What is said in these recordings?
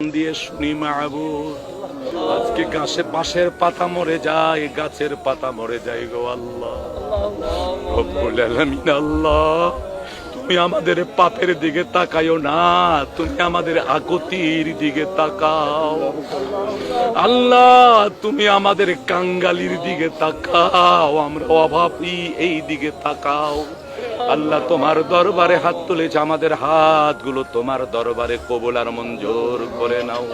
দিয়ে শুনি আজকে গাছে বাঁশের পাতা মরে যায়, গাছের পাতা মরে যায় গো আল্লাহ। আল্লাহ, তুমি আমাদের পাপের দিকে তাকায়ও না, তুমি আমাদের আগতির দিকে তাকাও। আল্লাহ, তুমি আমাদের কাঙ্গালির দিকে তাকাও আমরা অভাবী এই দিকে তাকাও। আল্লাহ তোমার দরবারে হাত তুলেছে, আমাদের হাতগুলো তোমার দরবারে কবুল আর মঞ্জুর করে নাও।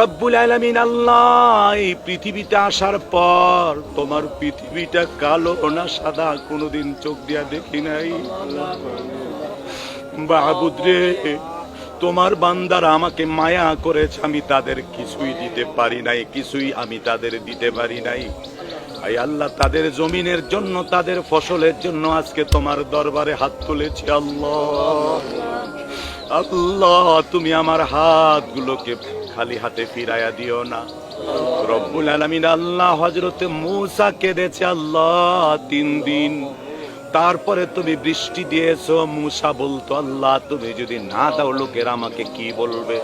রব্বুল আলামিন আল্লাহ, এই পৃথিবীতে আসার পর তোমার পৃথিবীটা কালো না সাদা, কোনোদিন চোখ দিয়া দেখি নাই। বাবুদ রে, তোমার বান্দারা আমাকে মায়া করেছে, আমি তাদের কিছুই দিতে পারি নাই, কিছুই আমি তাদের দিতে পারি নাই। আই আল্লাহ তাদের জমিনের জন্য, তাদের ফসলের জন্য আজকে তোমার দরবারে হাত তুলেছি, আল্লাহ। আল্লাহ, তুমি আমার হাতগুলোকে খালি হাতে ফিরাইয়া দিও না। রব্বুল আলামিন আল্লাহ হজরতে মূসা কেঁদেছে, আল্লাহ, তিন দিন। তারপরে তুমি বৃষ্টি দিয়েছ, মূসা বলতো, আল্লাহ, তুমি যদি না দাও, লোকের আমাকে কি বলবে?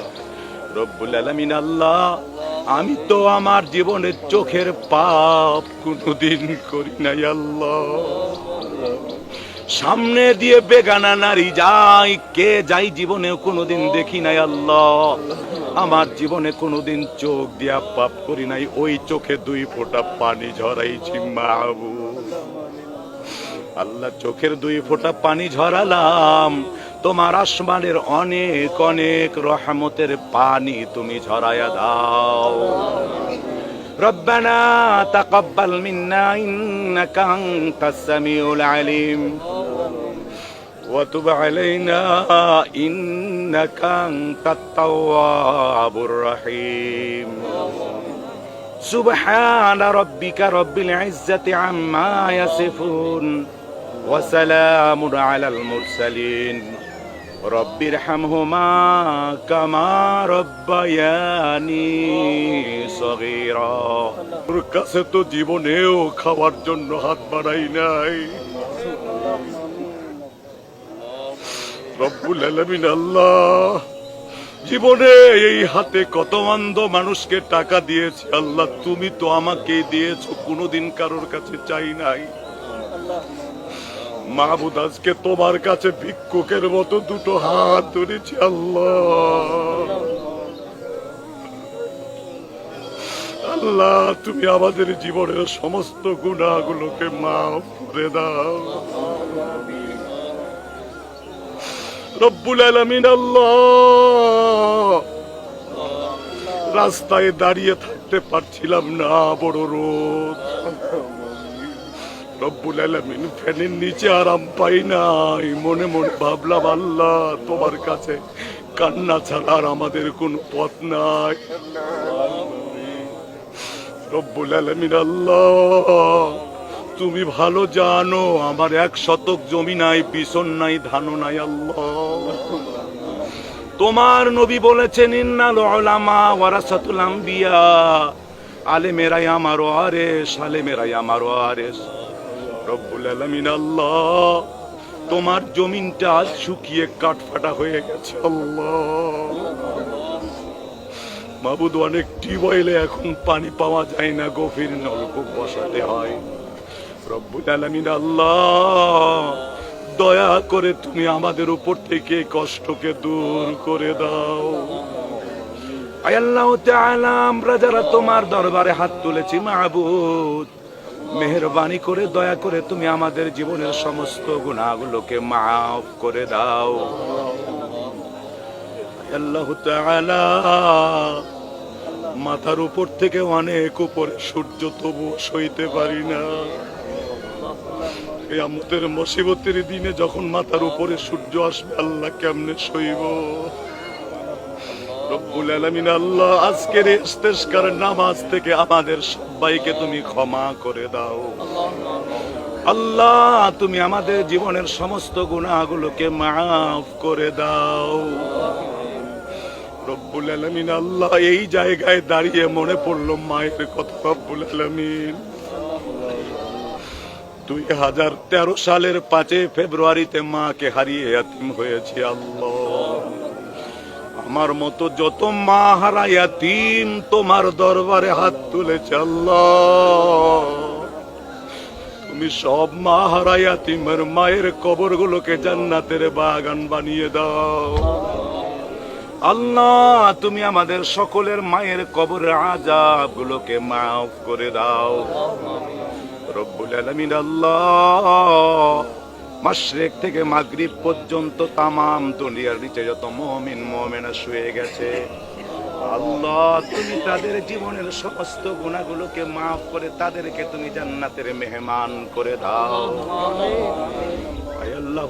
রব্বুল আলমিন আল্লাহ আমি তো আমার জীবনের চোখের পাপ কোনোদিন করি নাই, আল্লাহ। সামনে দিয়ে বেগানা নারী যাই, কে যাই জীবনে কোনোদিন দেখি নাই, আল্লাহ। আমার জীবনে কোনোদিন চোখ দিয়া পাপ করি নাই, ওই চোখে দুই ফোঁটা পানি ঝরাইছি মাহবু আল্লাহ, চোখের দুই ফোঁটা পানি ঝরালাম তোমার আসমানের অনেক অনেক রহমতের পানি তুমি ঝরাইয়া দাও ربنا تقبل منا إنك أنت السميع العليم وتب علينا إنك أنت التواب الرحيم سبحان ربك رب العزة عما يصفون وسلام على المرسلين রব্বির হামহুমা কামা রব্বায়ানি সগীরা। তোর কাছে তো জীবনেও খাওয়ার জন্য হাত বাড়াই নাই। রব্বুল আলামিন আল্লাহ, জীবনে এই হাতে কত অন্ধ মানুষকে টাকা দিয়েছে আল্লাহ, তুমি তো আমাকে দিয়েছ, কোনোদিন কারোর কাছে চাই নাই। মাহবুদ আজকে তোমার কাছে ভিক্ষুকের মতো দুটো হাত ধরেছি, আল্লাহ। আল্লাহ, তুমি আমাদের জীবনের সমস্ত গুণাগুলোকে মাফ করে দাও। রব্বুল আলামিন, আল্লাহ। রাস্তায় দাঁড়িয়ে থাকতে পারছিলাম না, বড় রোদ। রব্বুল আলামিন ফ্যানের নিচে আরাম পাই নাই। মনে মনে ভাবলাম, আল্লাহ, তোমার কাছে কান্না ছাড়া আর আমাদের কোনো পথ নাই। রব্বুল আলামিন, আল্লাহ, তুমি ভালো জানো, আমার এক শতক জমি নাই বিছন নাই, ধানও নাই, আল্লাহ। তোমার নবী বলেছেন, ইন্নাল উলামা ওয়ারাসাতুল আম্বিয়া। আলেমেরাই আমার ওয়ারেস আলেমেরাই আমার ওয়ারেস রব্বুল আলামিন, আল্লাহ, তোমার জমিনটা আজ শুকিয়ে কাঠফাটা হয়ে গেছে, আল্লাহ। মাবুদ, অনেক টিউবওয়েলে এখন পানি পাওয়া যায় না, গভীর নলকূপ বসাতে হয়। রব্বুল আলামিন, আল্লাহ, দয়া করে তুমি আমাদের উপর থেকে কষ্টকে দূর করে দাও। আল্লাহ আমরা যারা তোমার দরবারে হাত তুলেছি মাহবুদ মেহরবানি করে, দয়া করে তুমি আমাদের জীবনের সমস্ত গুণাগুলোকে মাফ করে দাও। আল্লাহ মাথার উপর থেকে অনেক উপরে সূর্য তবু সইতে পারি না। এই মুসিবতের দিনে যখন মাথার উপরে সূর্য আসবে, আল্লাহ কেমনে সইব? রব্বুল আল্লাহ, আজকের ইস্তেস্কার নামাজ থেকে আমাদের সবাইকে তুমি ক্ষমা করে দাও। আল্লাহ, তুমি আমাদের জীবনের সমস্ত গুনাহগুলোকে মাফ করে দাও। রব্বুল আল্লাহ, এই জায়গায় দাঁড়িয়ে মনে পড়ল মায়ের কথা, রব্বুল দুই হাজার তেরো সালের পাঁচই ফেব্রুয়ারিতে মাকে হারিয়ে এতিম হয়েছি আল্লাহ। আমার মতো যত মা হারাইয়া তিন তোমার দরবারে হাত তুলেছে আল্লাহ। তুমি সব মা হারাইয়া তিমের মায়ের কবরগুলোকে জান্নাতের বাগান বানিয়ে দাও। আল্লাহ, তুমি আমাদের সকলের মায়ের কবরের আজাব গুলোকে মাফ করে দাও। রব্বুল আলমিন আল্লাহ মাশরেক থেকে মাগরিব পর্যন্ত তামাম দুনিয়ার নিচে যত মমিন মমেনা শুয়ে গেছে। আল্লাহ, তুমি তাদের জীবনের সমস্ত গুণাগুলোকে মাফ করে তাদেরকে তুমি জান্নাতের মেহমান করে দাও। আল্লাহ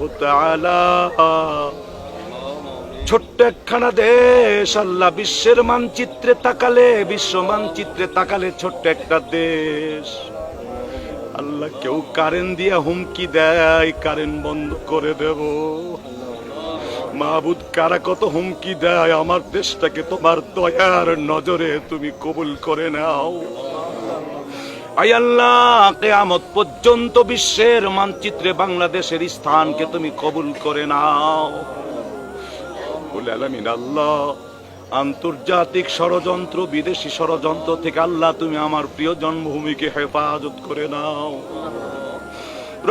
ছোট্ট একখানা দেশ, আল্লাহ বিশ্বের মানচিত্রে তাকালে, বিশ্ব মানচিত্রে তাকালে ছোট্ট একটা দেশ। আল্লাহ কেউ কারেন্ট দিয়ে হুমকি দেয় কারেন্ট বন্ধ করে দেব। মাহবুদ কারা কত হুমকি দেয়, আমার দেশটাকে তোমার দয়ার নজরে তুমি কবুল করে নাও। আই আল্লাহ, কেয়ামত পর্যন্ত বিশ্বের মানচিত্রে বাংলাদেশের স্থানকে তুমি কবুল করে নাও। আলামিন আল্লাহ আন্তর্জাতিক ষড়যন্ত্র, বিদেশি ষড়যন্ত্র থেকে আল্লাহ তুমি আমার প্রিয় জন্মভূমিকে হেফাজত করে নাও।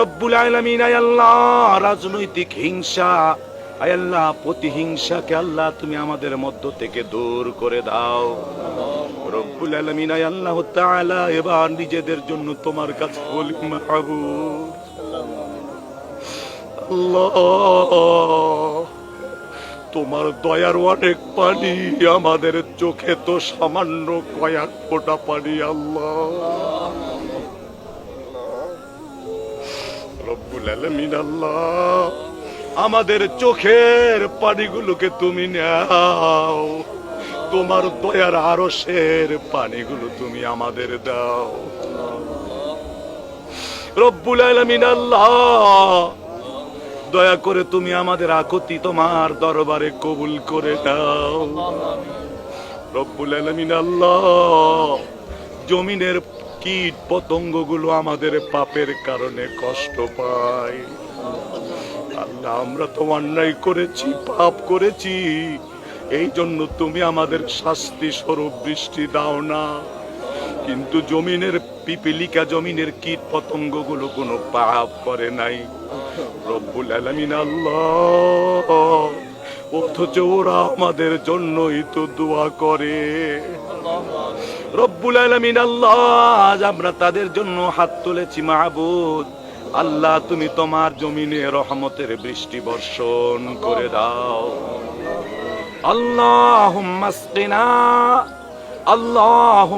রব্বুল আলামিন আল্লাহ, রাজনৈতিক হিংসা আল্লাহ, প্রতিহিংসাকে আল্লাহ তুমি আমাদের মধ্য থেকে দূর করে দাও। রব্বুল আলামিন আল্লাহ তাআলা, এবার নিজেদের জন্য তোমার কাছে বলি, মাহবুব। আল্লাহ। তোমার দয়ার অনেক পানি, আমাদের চোখে তো সামান্য কয়েক ফোঁটা পানি, আল্লাহ। আমাদের চোখের পানিগুলোকে তুমি নাও। তোমার দয়ার আরশের পানিগুলো তুমি আমাদের দাও। রব্বুল আলামিন, আল্লাহ দয়া করে তুমি আমাদের আকতি তোমার দরবারে কবুল করে দাও। রব্বুল আলামিন আল্লাহ, জমিনের কীট পতঙ্গগুলো আমাদের পাপের কারণে কষ্ট পায়। আল্লাহ, আমরা তো অন্যায় করেছি, পাপ করেছি। এই জন্য তুমি আমাদের শাস্তি স্বরূপ বৃষ্টি দাও না। কিন্তু জমিনের পিপিলিকা, জমিনের কীট পতঙ্গগুলো কোনো পাপ করে নাই। রব্বুল আলামিন আল্লাহ। অথচ ওরা আমাদের জন্যই তো দোয়া করে। রব্বুল আলমিন আল্লাহ, আজ আমরা তাদের জন্য হাত তুলেছি মাহবুদ। আল্লাহ, তুমি তোমার জমিনে রহমতের বৃষ্টি বর্ষণ করে দাও। আল্লাহ মাসকিনা আল্লাহ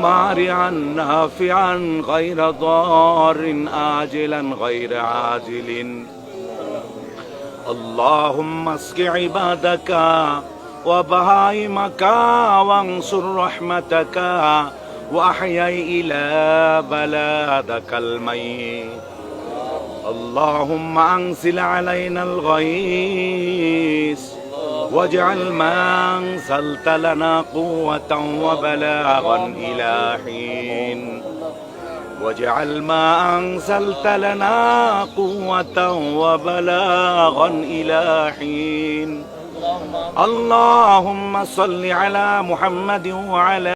مارعا نافعا غير ضار آجلا غير عاجل. اللهم اسق عبادك وبهائمك وانصر رحمتك وأحيي إلى بلادك الميت. اللهم أنزل علينا الغيث واجعل ما انزلت لنا قوة وبلاغا إلى حين. واجعل ما أنزلت لنا قوة وبلاغا إلى حين. اللهم صل على محمد وعلى